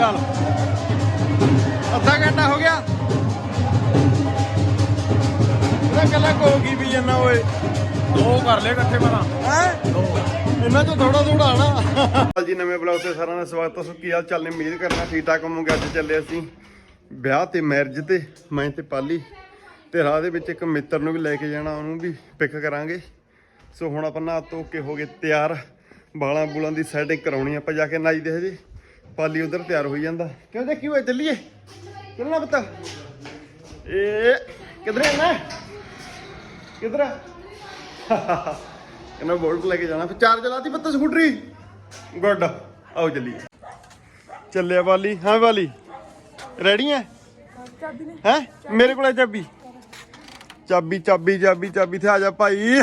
ਚੱਲ। ਅੱਧਾ ਘੰਟਾ ਹੋ ਗਿਆ। ਇਹਦਾ ਕੱਲਾ ਕੋਗੀ ਵੀ ਜੰਨਾ ਓਏ। ਦੋ ਕਰ ਲੈ ਇਕੱਠੇ ਮਨਾ ਹੈ? ਇਹਨਾਂ ਚੋਂ ਥੋੜਾ ਥੋੜਾ ਨਾ ਜੀ ਨਵੇਂ ਬਲੌਗ ਤੇ ਸਾਰਿਆਂ ਦਾ ਸਵਾਗਤ ਹੈ ਸੋ ਕੀ ਹਾਲ ਚਾਲ ਨੇ ਉਮੀਦ ਕਰਨਾ ਠੀਕ ਠਾਕ ਹੋਵੋਗੇ। ਅੱਜ ਚੱਲੇ ਅਸੀਂ ਵਿਆਹ ਤੇ ਮੈਰਿਜ ਤੇ ਮੈਂ ਤੇ ਪਾਲੀ। ਤੇ ਰਾਹ ਦੇ ਵਿੱਚ ਇੱਕ ਮਿੱਤਰ ਨੂੰ ਵੀ ਲੈ ਕੇ ਜਾਣਾ ਉਹਨੂੰ ਵੀ ਪਿਕ ਕਰਾਂਗੇ। ਸੋ ਹੁਣ ਆਪਾਂ ਨਹਾ ਧੋ ਕੇ ਹੋ ਗਏ ਤਿਆਰ। ਬਾਲਾਂ ਬੁਲਾਂ ਦੀ ਸੈਟਿੰਗ ਕਰਾਉਣੀ ਆਪਾਂ ਜਾ ਕੇ ਨਾਈ ਦੇ ਹਜੇ। ਪਾਲੀ ਉਧਰ ਤਿਆਰ ਹੋਈ ਜਾਂਦਾ। ਕਿਉਂ ਦੇਖੀ ਹੋਏ ਚੱਲੀਏ। ਚੱਲਣਾ ਪਤਾ। ਏ ਕਿਧਰੇ ਨਾ ਕਿਧਰ ਇਹਨਾਂ ਬੋਲਟ ਲੈ ਕੇ ਜਾਣਾ। ਫਿਰ ਚਾਰ ਚਲਾਤੀ ਪੱਤਾ ਸਕੂਟਰੀ। ਗੁੱਡ। ਆਓ ਚੱਲੀਏ। ਚੱਲਿਆ ਵਾਲੀ ਹਾਂ ਵਾਲੀ ਰੈਡੀ ਹੈ ਹੈ? ਮੇਰੇ ਕੋਲ ਚਾਬੀ। ਚਾਬੀ ਚਾਬੀ ਚਾਬੀ ਚਾਬੀ। ਤੇ ਆ ਜਾ ਭਾਈ।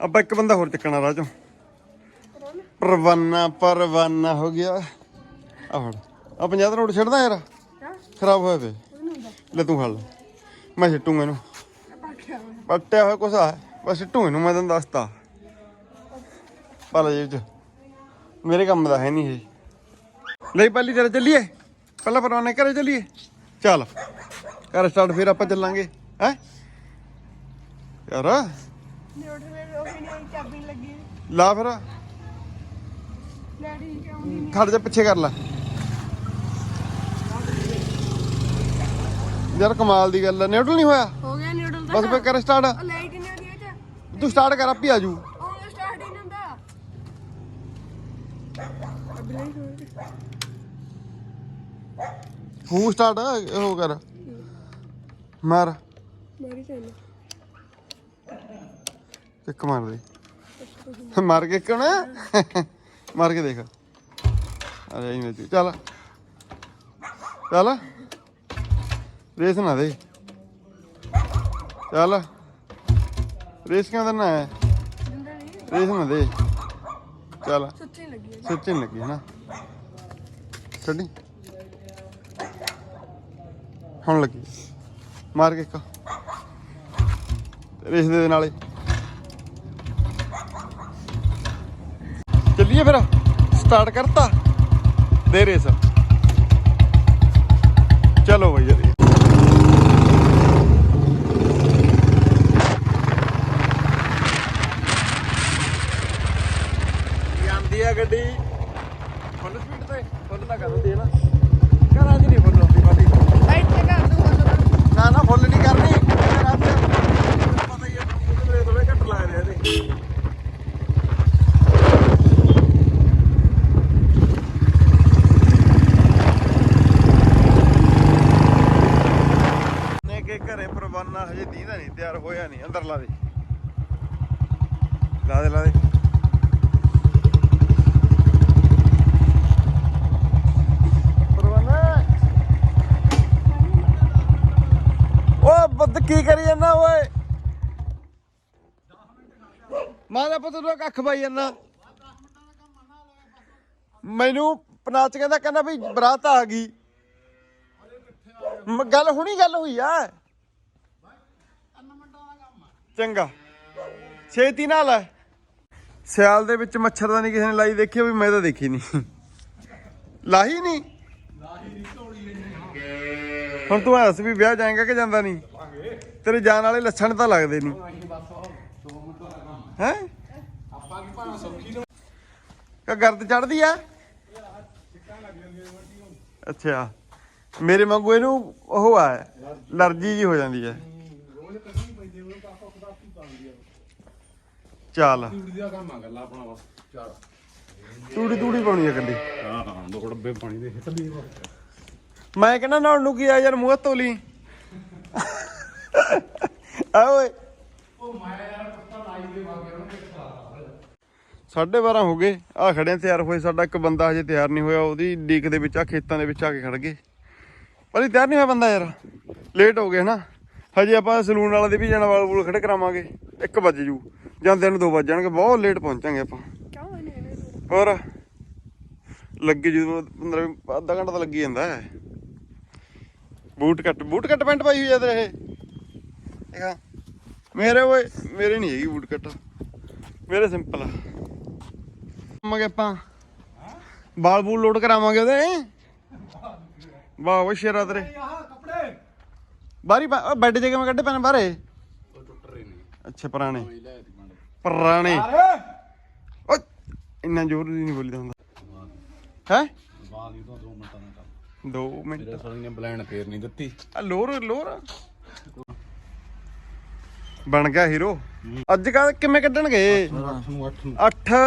ਆਪਾਂ ਇੱਕ ਬੰਦਾ ਹੋਰ ਚੱਕਣਾ ਰਾਹ ਚੋਂ। ਪਰਵਾਨਾ ਪਰਵਾਨਾ ਹੋ ਗਿਆ। ਆ ਫੜ। ਆ 50 ਰੋਡ ਛੱਡਦਾ ਯਾਰ। ਖਰਾਬ ਹੋਇਆ ਵੇ ਲੈ ਤੂੰ ਫੜ। ਲੈ ਮੈਂ ਸਿੱਟੂਗਾ ਇਹਨੂੰ। ਪੱਟਿਆ ਹੋਇਆ ਕੁਛ ਆ। ਬਸ ਸਿੱਟੂ ਇਹਨੂੰ ਮੈਂ ਤੈਨੂੰ ਦੱਸਤਾ। ਪਾਲਾ ਜੇਬ ਚ। ਮੇਰੇ ਕੰਮ ਦਾ ਹੈ ਨਹੀਂ ਇਹ। ਲਈ ਪਹਿਲੀ ਤੇਰੇ ਚੱਲੀਏ। ਪਹਿਲਾਂ ਪਰਵਾਨੇ ਘਰੇ ਚੱਲੀਏ। ਚੱਲ। ਕਰ ਸਟਾਰਟ ਫਿਰ ਆਪਾਂ ਚੱਲਾਂਗੇ। ਹੈ? ਯਾਰ। ਲਾ ਫਿਰ। ਖੜ ਜਾ ਪਿੱਛੇ ਕਰ ਲੈ। ਯਾਰ ਕਮਾਲ ਦੀ ਗੱਲ ਹੈ ਨਿਊਟਰਲ ਨਹੀਂ ਹੋਇਆ? ਹੋ ਗਿਆ ਨਿਊਟਰਲ ਬਸ ਫਿਰ ਕਰ ਸਟਾਰਟ ਲਾਈਟ ਨਹੀਂ ਆਉਂਦੀ ਇਹ ਚ। ਤੂੰ ਸਟਾਰਟ ਕਰ ਆਪੀ ਆਜੂ ਉਹ ਸਟਾਰਟ ਹੀ ਨਹੀਂ ਹੁੰਦਾ। ਅਬਲੇ ਹੋ ਫੂ ਸਟਾਰਟ ਉਹ ਕਰ। ਮਾਰ। ਮਾਰੀ ਚੱਲ ਇੱਕ ਮਾਰ ਦੇ। ਮਾਰ ਕੇ ਕਣ ਮਾਰ ਕੇ ਦੇਖ। ਅਰੇ ਇਹਨੇ ਤੂੰ। ਚੱਲ। ਚੱਲ। ਰੇਸ ਨਾ ਦੇ। ਚੱਲ। ਰੇਸ ਕਿਉਂ ਦੇਣਾ ਹੈ? ਰੇਸ ਨਾ ਦੇ। ਚੱਲ। ਸੱਚੀ ਲੱਗੀ ਹੈ ਸੱਚੀ ਲੱਗੀ ਹੈ ਨਾ ਛੱਡੀ। ਹੁਣ ਲੱਗੀ। ਮਾਰ ਕੇ ਇੱਕ। ਰੇਸ ਦੇ ਦੇ ਨਾਲੇ। ਚੱਲੀਏ ਫਿਰ। ਸਟਾਰਟ ਕਰਤਾ। ਦੇ ਰੇਸ। ਚਲੋ ਬਈ ਜੀ ਆਂਦੀ ਆ ਗੱਡੀ ਫੁੱਲ ਸਪੀਡ ਤੇ ਫੁੱਲ ਤਾਂ ਕਰਦੀ ਹੈ ਨਾ ਘਰਾਂ 'ਚ ਨਹੀਂ ਫੁੱਲ ਹੁੰਦੀ ਬਾਦੀ ਇੱਥੇ ਕਰ ਦੂੰਗਾ ਨਾ ਨਾ ਫੁੱਲ ਨਹੀਂ ਕਰਨੀ ਰਾਤ ਪਤਾ ਹੀ ਹੈ ਥੋੜੇ ਥੋੜੇ ਘੱਟ ਲਾ ਰਿਹਾ ਇਹਦੇ ਨੇ ਕੇ ਘਰੇ ਪ੍ਰਵਾਨਾ ਹਜੇ ਦੀਦਾ ਨਹੀਂ ਤਿਆਰ ਹੋਇਆ ਨਹੀਂ ਅੰਦਰ ਲਾ ਦੇ। ਲਾ ਦੇ ਲਾ ਦੇ। ਓ ਬੱਦ ਕੀ ਕਰੀ ਜਾਂਦਾ ਓਏ? ਮਾਂ ਦਾ ਪੁੱਤ ਨੂੰ ਕੱਖ ਪਾਈ ਜਾਂਦਾ। ਮੈਨੂੰ ਪਨਾਚ ਕਹਿੰਦਾ ਕਹਿੰਦਾ ਵੀ ਬਰਾਤ ਆ ਗਈ। ਗੱਲ ਹੁਣੀ ਗੱਲ ਹੋਈ ਆ। ਚੰਗਾ। ਛੇਤੀ ਨਾਲ ਸਿਆਲ ਦੇ ਵਿੱਚ ਮੱਛਰਦਾਨੀ ਕਿਸੇ ਨੇ ਲਾਈ ਦੇਖੀ ਵੀ ਮੈਂ ਤਾਂ ਦੇਖੀ ਨਹੀਂ। ਲਾਹੀ ਨਹੀਂ? ਹੁਣ ਤੂੰ ਐਂ ਵੀ ਵਿਆਹ ਜਾਏਗਾ ਕਿ ਜਾਂਦਾ ਨਹੀਂ? ਤੇਰੇ ਜਾਣ ਵਾਲੇ ਲੱਛਣ ਤਾਂ ਲੱਗਦੇ ਨਹੀਂ। ਹੈ? ਕਾ ਗਰਦ ਚੜਦੀ ਆ? ਅੱਛਾ। ਮੇਰੇ ਵਾਂਗੂ ਇਹਨੂੰ ਉਹ ਆ ਅਲਰਜੀ ਜੀ ਹੋ ਜਾਂਦੀ ਹੈ ਚੱਲ। ਤੂੜੀ ਦਾ ਕੰਮ ਆ ਗੱਲਾਂ ਆਪਣਾ ਬਸ ਚਾਰ ਤੂੜੀ ਤੂੜੀ ਪਾਉਣੀ ਆ ਕੱਲੀ ਹਾਂ ਹਾਂ ਦੋ ਡੱਬੇ ਪਾਣੀ ਦੇ ਹਿੱਟ ਲਈ ਮੈਂ ਕਹਿੰਦਾ ਨਾਉਣ ਨੂੰ ਕੀ ਆ ਯਾਰ ਮੂੰਹ ਤੋਲੀ ਆ ਓਏ। ਸਾਢੇ 12 ਹੋ ਗਏ ਆ ਖੜੇ ਆਂ ਤਿਆਰ ਹੋਏ ਸਾਡਾ ਇੱਕ ਬੰਦਾ ਹਜੇ ਤਿਆਰ ਨਹੀਂ ਹੋਇਆ ਉਹਦੀ ਡੀਕ ਦੇ ਵਿੱਚ ਆ ਖੇਤਾਂ ਦੇ ਵਿੱਚ ਆ ਕੇ ਖੜ ਗਏ। ਪਰ ਇਹ ਤਿਆਰ ਨਹੀਂ ਹੋਇਆ ਬੰਦਾ ਯਾਰ ਲੇਟ ਹੋ ਗਏ ਨਾ ਹਜੇ ਆਪਾਂ ਸਲੂਨ ਵਾਲੇ ਦੇ ਵੀ ਜਾਣਾ ਵਾਲ ਵੂਲ ਖੜੇ ਕਰਾਵਾਂਗੇ। 1 ਵਜੇ ਜੂ। ਜਾਂਦੇ ਨੂੰ 2 ਵਜ ਜਾਣਗੇ। ਬਹੁਤ ਲੇਟ ਪਹੁੰਚਾਂਗੇ ਆਪਾਂ। ਕਿਉਂ ਇਹਨੇ ਇਹਨੇ ਹੋਰ? ਲੱਗੇ ਜਦੋਂ 15 ਅੱਧਾ ਘੰਟਾ ਤਾਂ ਲੱਗੀ ਜਾਂਦਾ ਹੈ। ਬੂਟ ਕੱਟ ਬੂਟ ਕੱਟ ਪੈਂਟ ਪਾਈ ਹੋਈ ਤੇਰੇ ਇਹ। ਦੇਖਾ ਮੇਰੇ ਓਏ ਮੇਰੇ ਨਹੀਂ ਹੈਗੀ ਬੂਟ ਕੱਟ ਮੇਰੇ ਸਿੰਪਲ ਆ। ਮਗੇ ਆਪਾਂ। ਬਾਲ ਬੂਲ ਲੋਡ ਕਰਾਵਾਂਗੇ ਉਹਦੇ। ਵਾਹ ਵਾ ਸ਼ੇਰਾ ਤੇਰੇ। ਬਾਰੀ ਬੈੱਡ ਜੇ ਕਿਵੇਂ ਕੱਢੇ ਪੈਣ ਬਾਰੇ ਉਹ ਟੁੱਟ ਰਹੇ ਨੇ। ਅੱਛਾ ਪੁਰਾਣੇ। ਕੋਈ ਲੈ ਪੁਰਾਣੇ। ਓ ਇੰਨਾ ਜ਼ੋਰ ਨਹੀਂ ਬੋਲੀਦਾ ਹੁੰਦਾ। ਹੈ? ਬਾਅਦ ਹੀ ਤੋਂ 2 ਮਿੰਟਾਂ ਦਾ ਕੰਮ। 2 ਮਿੰਟ। ਮੇਰੇ ਸਾਲੀ ਨੇ ਬਲੈਂਡ ਫੇਰ ਨਹੀਂ ਦਿੱਤੀ। ਆ ਲੋਰ ਲੋਰ। ਬਣ ਗਿਆ ਹੀਰੋ। ਅੱਜ ਕੱਲ ਕਿਵੇਂ ਕੱਢਣਗੇ? 8 ਨੂੰ 8 ਨੂੰ 8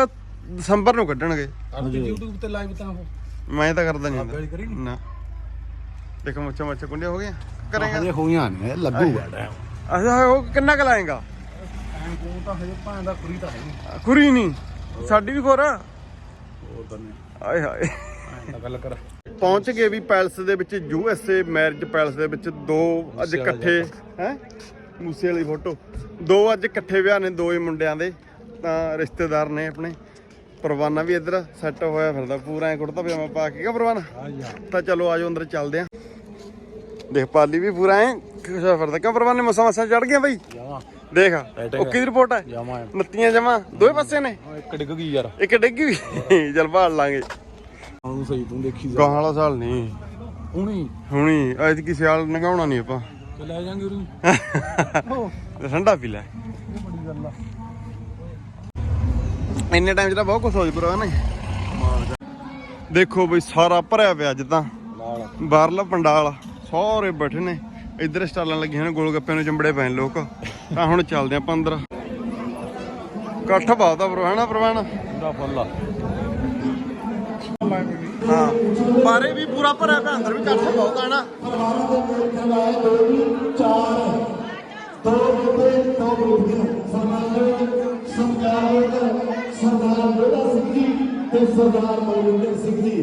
ਦਸੰਬਰ ਨੂੰ ਕੱਢਣਗੇ। ਅੱਜ YouTube ਤੇ ਲਾਈਵ ਤਾਂ ਉਹ। ਮੈਂ ਤਾਂ ਕਰਦਾ ਨਹੀਂ ਹੁੰਦਾ। ਨਾ? ਦੇਖੋ ਮੱਛਾ ਮੱਛਾ ਕੁੰਡੀਆਂ ਹੋ ਗਈਆਂ। ਕਰੇਗਾ? ਹਜੇ ਹੋਈਆਂ ਨੇ ਲੱਗੂਗਾ ਟਾਈਮ ਅੱਛਾ ਉਹ ਕਿੰਨਾ ਕੁ ਲਾਏਗਾ? ਟਾਈਮ ਕੋਲ ਤਾਂ ਹਜੇ ਭਾਂ ਦਾ ਕੁੜੀ ਤਾਂ ਹੈ ਨਹੀਂ। ਖੁਰੀ ਨਹੀਂ? ਸਾਡੀ ਵੀ ਖੋਰ? ਆ। ਉਹ ਤਾਂ ਨੇ ਆਏ ਹਾਏ। ਐਂ ਤਾਂ ਗੱਲ ਕਰ। ਪਹੁੰਚ ਗਏ ਵੀ ਪੈਲਸ ਦੇ ਵਿੱਚ U S A marriage palace ਦੇ ਵਿੱਚ। ਦੋ ਅੱਜ ਵਾਲਾ ਇਕੱਠੇ ਹੈ? ਮੂਸੇ ਵਾਲੀ ਫੋਟੋ। ਦੋ ਅੱਜ ਇਕੱਠੇ ਵਿਆਹ ਨੇ ਦੋ ਹੀ ਮੁੰਡਿਆਂ ਦੇ। ਤਾਂ ਰਿਸ਼ਤੇਦਾਰ ਨੇ ਆਪਣੇ। ਪਰਵਾਨਾ ਵੀ ਇੱਧਰ ਸੈੱਟ ਹੋਇਆ ਫਿਰਦਾ ਪੂਰਾ ਐ ਕੁੜਤਾ ਪਜਾਮਾ ਪਾ ਕੇ। ਕਾ ਪਰਵਾਨਾ? ਤਾਂ ਚਲੋ ਆਜੋ ਅੰਦਰ ਚੱਲਦੇ ਆਂ। ਦੇਖ ਪਾਲੀ ਵੀ ਪੂਰਾ ਐ। ਖੁਸ਼ਾ ਫਿਰਦਾ? ਕਿਉਂ ਪਰਵਾਨੇ ਮਸਾਂ ਮਸਾਂ ਚੜ ਗਿਆ ਬਈ? ਜਾਵਾਂ ਦੇਖ ਉਹ ਕਿਹਦੀ ਰਿਪੋਰਟ ਹੈ ਜਾਵਾਂ ਨੱਤੀਆਂ ਜਮਾ। ਦੋਵੇਂ ਪਾਸੇ ਨੇ। ਇੱਕ ਡਿੱਗ ਗਈ ਯਾਰ। ਇੱਕ ਡਿੱਗੀ ਵੀ ਚੱਲ ਭਾਲ ਲਾਂਗੇ। ਉਹਨੂੰ ਸਹੀ ਤੂੰ ਦੇਖੀ ਜਾ। ਗਾਂ ਵਾਲਾ ਸਾਲ ਨਹੀਂ। ਹੁਣੀ? ਹੁਣੀ। ਐਤ ਕੀ ਸਿਆਲ ਨਗਾਉਣਾ ਨਹੀਂ ਆਪਾਂ। ਲੈ ਜਾਾਂਗੇ ਉਰੂ। ਠੰਡਾ ਪੀ ਲੈ। ਇਹ ਬੜੀ ਗੱਲ ਆ ਇੰਨੇ ਟਾਈਮ ਤਾਂ ਬਹੁਤ ਕੁਝ ਹੋ ਜਪਰਾ ਨਾ ਦੇਖੋ ਬਈ ਸਾਰਾ ਭਰਿਆ ਪਿਆ ਅੱਜ ਤਾਂ। ਬਾਹਰਲਾ ਪੰਡਾਲ। ਸਾਰੇ ਬੈਠੇ ਨੇ। ਇੱਧਰ ਸਟਾਲਾਂ ਲੱਗੀਆਂ ਨੇ ਗੋਲ ਗੱਪਿਆਂ ਨੂੰ ਚੰਬੜੇ ਪਏ ਨੇ ਲੋਕ। ਤਾਂ ਹੁਣ ਚੱਲਦੇ ਆਪਾਂ ਅੰਦਰ। ਇਕੱਠ ਆ ਬਰੋ ਹੈਨਾ ਪ੍ਰਵਾਨ? ਪੂਰਾ ਫੁੱਲ ਆ। ਹਾਂ। ਬਾਰੇ ਵੀ ਪੂਰਾ ਭਰਿਆ ਪਿਆ ਅੰਦਰ ਵੀ ਇਕੱਠ ਬਹੁਤ ਆ ਨਾ? ਸਰਦਾਰ ਬੇੜਾ ਸਿੰਘ ਜੀ ਤੇ ਸਰਦਾਰ ਮਨਿੰਦਰ ਸਿੰਘ ਜੀ।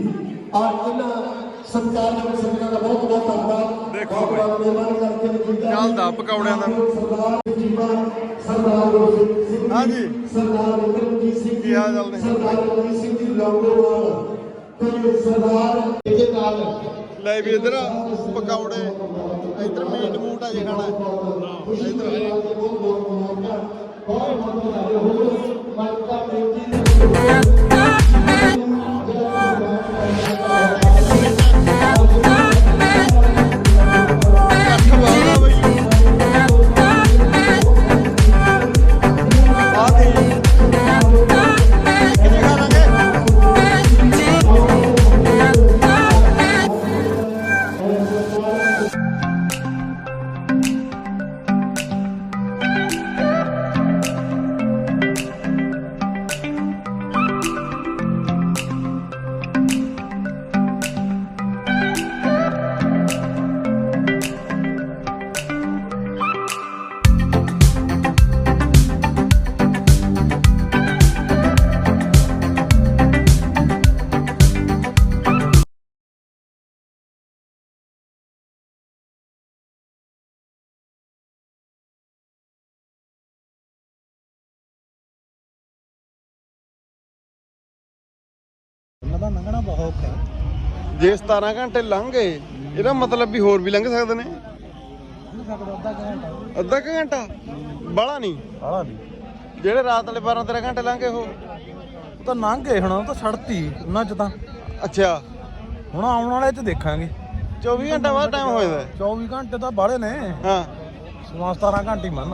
ਆ ਇਹਨਾਂ ਸਤਿਕਾਰਯੋਗ ਸੰਗਤਾਂ ਦਾ ਬਹੁਤ ਬਹੁਤ ਧੰਨਵਾਦ। ਦੇਖੋ। ਬਹੁਤ ਮਿਹਰਬਾਨੀ ਕਰਕੇ ਜਿੰਦਾ ਚੱਲਦਾ ਪਕੌੜਿਆਂ ਦਾ। ਸਰਦਾਰ ਜੀਵਾ ਸਰਦਾਰ ਗੁਰਸਿੱਖ ਸਿੰਘ ਜੀ, ਹਾਂਜੀ। ਸਰਦਾਰ ਵਿਕਰਮਜੀਤ ਸਿੰਘ ਕੀ ਹਾਲ ਚਾਲ ਨੇ? ਸਰਦਾਰ ਰਣਜੀਤ ਸਿੰਘ ਜੀ ਲੌਂਗੋਵਾਲ ਤੇ ਸਰਦਾਰ ਇਹਦੇ ਨਾਲ। ਲੈ ਵੀ ਇੱਧਰ ਪਕੌੜੇ। ਇੱਧਰ ਮੀਟ ਮੂਟ ਆ ਜੇ ਖਾਣਾ। ਇੱਧਰ ਇਕੱਠ ਲੰਘਣਾ ਬਹੁਤ ਔਖਾ ਜੇ 17 ਘੰਟੇ ਲੰਘ ਗਏ ਇਹਦਾ ਮਤਲਬ ਵੀ ਹੋਰ ਵੀ ਲੰਘ ਸਕਦੇ ਨੇ? ਨਹੀਂ ਸਕਦਾ ਅੱਧਾ ਘੰਟਾ। ਅੱਧਾ ਕੁ ਘੰਟਾ? ਬਾਲਾ ਨਹੀਂ। ਆਲਾ ਨਹੀਂ। ਜਿਹੜੇ ਰਾਤ ਵਾਲੇ 12 13 ਘੰਟੇ ਲੰਘ ਗਏ ਉਹ? ਉਹ ਤਾਂ ਲੰਘ ਗਏ ਹੁਣ ਉਹ ਤਾਂ ਛੜਤੀ ਉਹਨਾਂ ਚ ਤਾਂ। ਅੱਛਾ। ਹੁਣ ਆਉਣ ਵਾਲੇ ਚ ਦੇਖਾਂਗੇ। 24 ਘੰਟੇ ਬਾਅਦ ਟਾਈਮ ਹੋ ਜਾਂਦਾ 24 ਘੰਟੇ ਤਾਂ ਬਾਹਲੇ ਨੇ। ਹਾਂ। 16 17 ਘੰਟੇ ਹੀ ਮੰਨ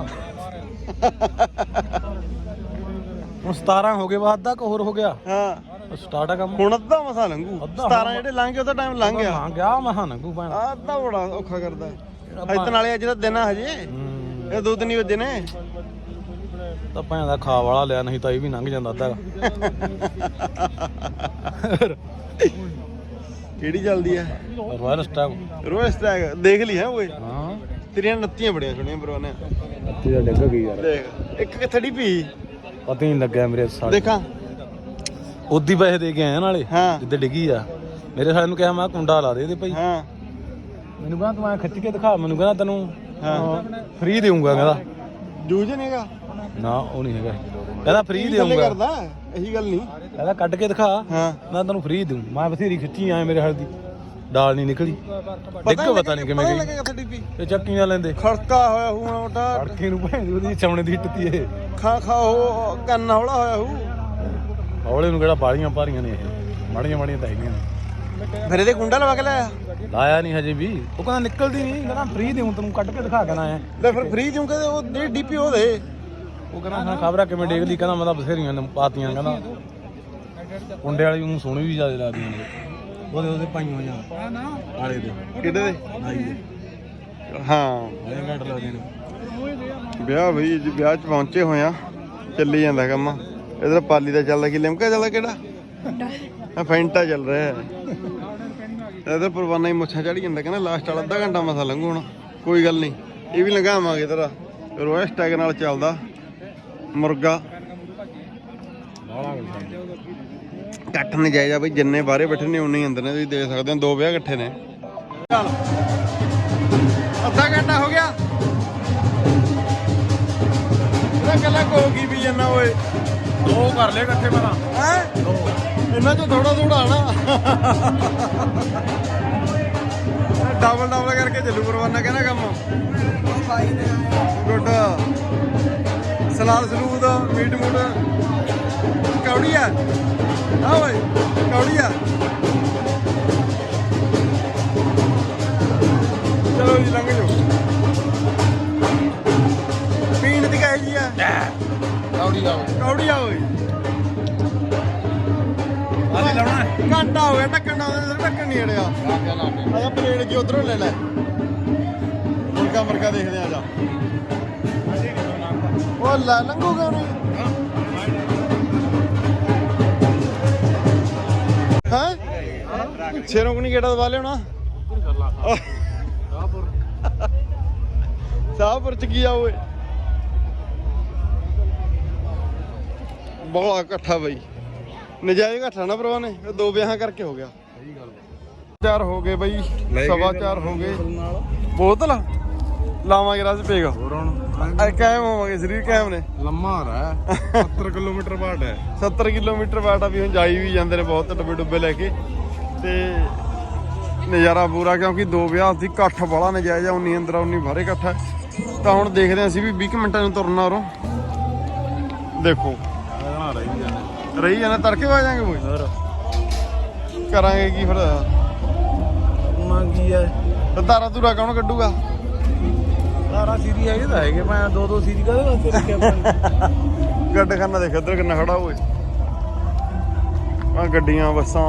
ਹੁਣ 17 ਹੋ ਗਏ ਬਾਅਦ ਤੱਕ ਹੋਰ ਹੋ ਗਿਆ। ਹਾਂ। ਸਟਾਰਟ ਆ ਕੰਮ? ਹੁਣ ਅੱਧਾ ਮਸਾ ਲੰਘੂ। ਅੱਧਾ 17 ਜਿਹੜੇ ਲੰਘ ਗਏ ਉਹਦਾ ਟਾਈਮ ਲੰਘ ਗਿਆ। ਲੰਘ ਗਿਆ ਮਹਾ ਨੰਗੂ ਭੈਣ। ਆਹ ਅੱਧਾ ਬੜਾ ਔਖਾ ਕਰਦਾ। ਇਤਨ ਨਾਲੇ ਅੱਜ ਦਾ ਦਿਨ ਆ ਹਜੇ। ਹੂੰ, ਇਹ ਦੋ ਤਿੰਨ ਹੀ ਵਜੇ ਨੇ। ਤਾਂ ਭੈਣ ਦਾ ਖਾ ਵਾਲਾ ਲਿਆ ਨਹੀਂ ਤਾਂ ਇਹ ਵੀ ਲੰਘ ਜਾਂਦਾ ਅੱਧਾ ਕਿਹੜੀ ਚੱਲਦੀ ਆ? ਰੋਇਲ ਸਟਾਗ ਰੋਜ਼ ਟੈਗ ਦੇਖ ਲਈ ਹੈ ਓਏ। ਹਾਂ। ਤੇਰੀਆਂ ਨੱਤੀਆਂ ਬੜੀਆਂ ਸੋਹਣੀਆਂ ਬਰੋ ਨੇ। ਅੱਤੀ ਦਾ ਡਿੱਗ ਗਈ ਯਾਰ। ਦੇਖ ਇੱਕ ਕਿੱਥੇ ਦੀ ਪੀ ਪਤਾ ਹੀ ਨਹੀਂ ਲੱਗਿਆ ਮੇਰੇ ਸਾਲੇ ਦੇਖਾਂ। ਉਦੀ ਪੈਸੇ ਦੇ ਕੇ ਆਇਆ ਨਾਲੇ ਹਾਂ। ਜਿੱਦੇ ਡਿੱਗੀ ਆ। ਮੇਰੇ ਸਾਲੇ ਨੂੰ ਕਿਹਾ ਮੈਂ ਕਿਹਾ ਕੁੰਡਾ ਲਾ ਦੇ ਇਹਦੇ ਭਾਈ। ਹਾਂ। ਮੈਨੂੰ ਕਹਿੰਦਾ ਤੂੰ ਐ ਖਿੱਚ ਕੇ ਦਿਖਾ ਮੈਨੂੰ ਕਹਿੰਦਾ ਤੈਨੂੰ। ਫ੍ਰੀ ਦੇਊਂਗਾ ਕਹਿੰਦਾ। ਜੂਝ ਨਹੀਂਗਾ ਨਾ ਉਹ ਨਹੀਂ ਹੈਗਾ। ਕਹਿੰਦਾ ਫ੍ਰੀ ਦੇਊਂਗਾ। ਕਰਦਾ? ਇਹੀ ਗੱਲ ਨਹੀਂ ਕਹਿੰਦਾ ਕੱਢ ਕੇ ਦਿਖਾ ਹਾਂ। ਮੈਂ ਤੈਨੂੰ ਫ੍ਰੀ ਦਊਂ। ਮੈਂ ਬਥੇਰੀ ਖਿੱਚੀ ਆਏ ਮੇਰੇ ਹਲ ਦੀ। ਡਾਲ ਨਹੀਂ ਨਿਕਲੀ। ਡਿੱਗ ਪਤਾ ਨਹੀਂ ਕਿਵੇਂ ਗਈ। ਲੱਗੇਗਾ ਤੁਹਾਡੀ ਪੀ ਇਹ ਚੱਕੀ ਨਾਲ ਲੈਂਦੇ। ਖੜਕਾ ਹੋਇਆ ਹੂੰ ਮੋਟਾ ਸੜਕੀ ਨੂੰ ਭੈਣ ਦੀ ਉਹਦੀ ਚਮੜੇ ਦੀ ਹਿੱਟਤੀ ਇਹ। ਖਾ ਖਾ ਹੋ ਕੰਨ ਹੌਲਾ ਹੋਇਆ ਹੂੰ। ਹੌਲੇ ਨੂੰ ਕਿਹੜਾ ਬਾਲੀਆਂ ਭਾਰੀਆਂ ਨੇ ਇਹ। ਮਾੜੀਆਂ ਮਾੜੀਆਂ ਤਾਂ ਹੈਗੀਆਂ ਨੇ। ਫਿਰ ਇਹਦੇ ਗੁੰਡਾ ਲਵਾ ਕੇ ਲਾਇਆ? ਲਾਇਆ ਨਹੀਂ ਹਜੇ ਵੀ। ਉਹ ਕਹਿੰਦਾ ਨਿਕਲਦੀ ਨਹੀਂ ਕਹਿੰਦਾ ਫ੍ਰੀ ਦੇਉਂ ਤੈਨੂੰ ਕੱਢ ਕੇ ਦਿਖਾ ਕੇ ਨਾ ਆਇਆ ਲੈ ਫਿਰ ਫ੍ਰੀ ਕਿਉਂ ਕਹਿੰਦੇ ਉਹ ਜਿਹੜੀ ਡੀਪੀ ਉਹ ਦੇ। ਉਹ ਕਹਿੰਦਾ ਮੈਂ ਖਬਰਾਂ ਕਿਵੇਂ ਡੇਗਦੀ ਕਹਿੰਦਾ ਮੈਂ ਤਾਂ ਬਥੇਰੀਆਂ ਨੇ ਪਾਤੀਆਂ ਕਹਿੰਦਾ। ਕੁੰਡੇ ਵਾਲੀ ਨੂੰ ਸੋਹਣੀ ਵੀ ਜ਼ਿਆਦਾ ਲੱਗਦੀਆਂ ਨੇ। ਉਹਦੇ ਉਹਦੇ ਪਾਈਆਂ ਜਾਂ। ਆਲੇ ਦੇ। ਕਿਹਦੇ ਦੇ? ਨਾਈ ਦੇ। ਹਾਂ। ਘੱਟ ਵਿਆਹ ਬਈ ਜੀ ਵਿਆਹ 'ਚ ਪਹੁੰਚੇ ਹੋਏ ਆ। ਚੱਲੀ ਜਾਂਦਾ ਕੰਮ। ਇਧਰ ਪਾਲੀ ਦਾ ਚੱਲਦਾ ਕੀ ਲਿਮਕਾ ਚੱਲਦਾ ਕਿਹੜਾ? ਆ ਫੈਂਟਾ ਚੱਲ ਰਿਹਾ ਹੈ। ਇਧਰ ਪਰਵਾਨਾ ਹੀ ਮੁੱਛਾਂ ਚੜੀ ਜਾਂਦਾ ਕਹਿੰਦਾ ਲਾਸਟ ਵਾਲਾ ਅੱਧਾ ਘੰਟਾ ਮਸਾ ਲੰਘੂ ਹੁਣ। ਕੋਈ ਗੱਲ ਨਹੀਂ ਇਹ ਵੀ ਲੰਘਾਵਾਂਗੇ ਤੇਰਾ ਰੋਇਸ ਟੈਗ ਨਾਲ ਚੱਲਦਾ ਮੁਰਗਾ। ਇਕੱਠ ਨਜਾਇਜ਼ ਆ ਬਈ ਜਿੰਨੇ ਬਾਹਰੇ ਬੈਠੇ ਨੇ ਉਨੇ ਹੀ ਅੰਦਰ ਨੇ ਤੁਸੀਂ ਦੇਖ ਸਕਦੇ ਹੋ ਦੋ ਵਿਆਹ ਇਕੱਠੇ ਨੇ। ਅੱਧਾ ਘੰਟਾ ਹੋ ਗਿਆ। ਇਹਦਾ ਕੱਲਾ ਕੋਗੀ ਵੀ ਜੰਨਾ ਓਏ? ਦੋ ਕਰ ਲੈ ਇਕੱਠੇ ਮੇਰਾ ਹੈ? ਇਹਨਾਂ ਚੋਂ ਥੋੜਾ ਥੋੜਾ ਆਣਾ ਡਬਲ ਡਬਲ ਕਰਕੇ ਚੱਲੂ ਪਰਵਾਨਾ, ਕਹਿੰਦਾ ਕੰਮ। ਗੁੱਡ ਸਲਾਦ, ਸਲੂਦ, ਮੀਟ ਮੂਟ। ਕੌੜੀ ਆ? ਹਾਂ ਓਏ, ਕੌੜੀ ਆ? ਚਲੋ ਜੀ, ਲੰਘ ਜਾਓ। ਕੌੜੀ ਆ ਓਏ ਆਲੇ ਲਾਉਣਾ। ਘੰਟਾ ਹੋ ਗਿਆ ਢੱਕਣ ਦਾ ਉਹਦੇ ਨਹੀਂ ਅੜਿਆ। ਆਜਾ ਪਲੇਟ ਕੀ। ਉਧਰੋਂ ਲੈ ਲੈ। ਮੁਰਗਾ ਮੁਰਗਾ ਦੇਖਦੇ ਆ ਜਾ। ਉਹ ਲੈ ਲੰਘੂਗਾ ਨਹੀਂ ਹਾਂ? ਸ਼ੇਰੋਂ ਕੋ ਨਹੀਂ ਗੇੜਾ ਦਵਾ ਲਿਆਉਣਾ। ਸਾਹਪੁਰ ਚ ਕੀ ਆ ਓਏ? ਬਹੁਤ ਇਕੱਠਾ ਬਈ। ਨਜਾਇਜ਼ ਇਕੱਠਾ ਨਾ ਭਰਾ ਨੇ ਇਹ ਦੋ ਵਿਆਹਾਂ ਕਰਕੇ ਹੋ ਗਿਆ। ਚਾਰ ਹੋ ਗਏ ਬਈ ਸਵਾ ਚਾਰ ਹੋ ਗਏ। ਬੋਤਲ? ਲਾਵਾਂਗੇ ਰਾਜ ਪੇਗਾ ਹੋਰ ਹੁਣ? ਐ ਕਾਇਮ ਹੋਵਾਂਗੇ ਸਰੀਰ ਕਾਇਮ ਨੇ। ਲੰਮਾ ਰਹਾ 70 ਕਿਲੋਮੀਟਰ ਬਾਟ ਹੈ। 70 ਕਿਲੋਮੀਟਰ ਬਾਟ ਆ ਵੀ ਹੁਣ ਜਾਈ ਵੀ ਜਾਂਦੇ ਨੇ ਬਹੁਤ ਡੱਬੇ ਡੁੱਬੇ ਲੈ ਕੇ। ਤੇ ਨਜ਼ਾਰਾ ਪੂਰਾ ਕਿਉਂਕਿ ਦੋ ਵਿਆਹ ਸੀ ਇਕੱਠ ਬੜਾ ਨਜਾਇਜ਼ ਆ ਉਨੀ ਅੰਦਰ ਉਨੀ ਬਾਹਰੇ ਇਕੱਠ ਹੈ ਤਾਂ ਹੁਣ ਦੇਖਦੇ ਹਾਂ ਅਸੀਂ ਵੀ 20 ਕੁ ਮਿੰਟਾਂ ਨੂੰ ਤੁਰਨਾ ਉਰੋਂ। ਦੇਖੋ। ਰਹੀ ਜਾਣਾ ਤੜਕੇ ਵਾ ਜਾਾਂਗੇ ਹੋਰ। ਕਰਾਂਗੇ ਕੀ ਫਿਰ? ਕੀ ਹੈ ਤੇ ਧਾਰਾ ਧੂਰਾ ਕੌਣ ਕੱਢੂਗਾ? ਸਾਰਾ ਸੀਰੀ ਹੈਗੇ ਤਾਂ ਹੈਗੇ ਮੈਂ ਦੋ ਦੋ ਸੀਰੀ ਕਾਹਦੇ ਵਾਸਤੇ ਰੱਖਿਆ ਆਪਾਂ ਗੱਡ ਖਾਨਾ ਦੇਖ ਇੱਧਰ ਕਿੰਨਾ ਖੜਾ ਹੋਏ ਆ ਗੱਡੀਆਂ ਬੱਸਾਂ।